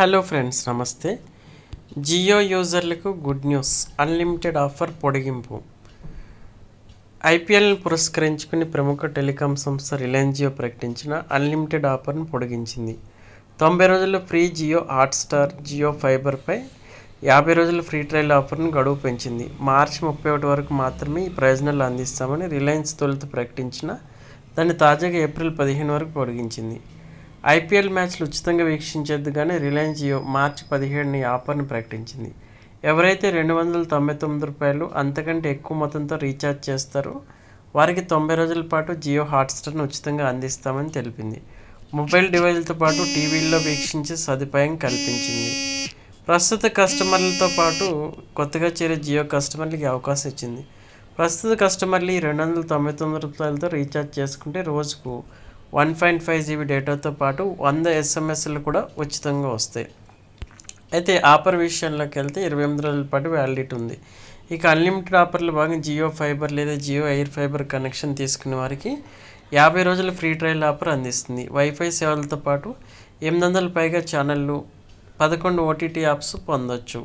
Hello friends నమస్తే. జియో యూజర్లకు good news. Unlimited offer పొడిగింపు. ఐపీఎల్ని పురస్కరించుకుని ప్రముఖ టెలికాం సంస్థ రిలయన్స్ జియో ప్రకటించిన అన్లిమిటెడ్ ఆఫర్ను పొడిగించింది. తొంభై రోజుల ఫ్రీ జియో హాట్స్టార్ జియో ఫైబర్పై యాభై రోజుల ఫ్రీ ట్రయల్ ఆఫర్ను గడువు పెంచింది. మార్చి ముప్పై ఒకటి వరకు మాత్రమే ఈ ప్రయోజనాలు అందిస్తామని రిలయన్స్ తొలుత ప్రకటించిన దాన్ని తాజాగా ఏప్రిల్ పదిహేను వరకు పొడిగించింది. ఐపీఎల్ మ్యాచ్లు ఉచితంగా వీక్షించేందుకుగానే రిలయన్స్ జియో మార్చి పదిహేడుని ఆఫర్ను ఆఫర్ని ప్రకటించింది. ఎవరైతే రెండు వందల తొంభై తొమ్మిది రూపాయలు అంతకంటే ఎక్కువ మొత్తంతో రీఛార్జ్ చేస్తారో వారికి తొంభై రోజుల పాటు జియో హాట్స్టార్ను ఉచితంగా అందిస్తామని తెలిపింది. మొబైల్ డివైజ్లతో పాటు టీవీల్లో వీక్షించే సదుపాయం కల్పించింది. ప్రస్తుత కస్టమర్లతో పాటు కొత్తగా చేరే జియో కస్టమర్లకి అవకాశం ఇచ్చింది. ప్రస్తుత కస్టమర్లు ఈ రెండు వందల తొంభై తొమ్మిది రూపాయలతో రీఛార్జ్ చేసుకుంటే రోజుకు వన్ పాయింట్ ఫైవ్ జీబీ డేటాతో పాటు వంద ఎస్ఎంఎస్లు కూడా ఉచితంగా వస్తాయి. అయితే ఆఫర్ విషయంలోకి వెళ్తే ఇరవై ఎనిమిది రోజుల పాటు వ్యాలిడిటీ ఉంది. ఇక అన్లిమిటెడ్ ఆఫర్లో భాగంగా జియో ఫైబర్ లేదా జియో ఎయిర్ ఫైబర్ కనెక్షన్ తీసుకునే వారికి యాభై రోజుల ఫ్రీ ట్రయల్ ఆఫర్ అందిస్తుంది. వైఫై సేవలతో పాటు ఎనిమిది వందల పైగా ఛానళ్ళు పదకొండు ఓటీటీ యాప్స్ పొందొచ్చు.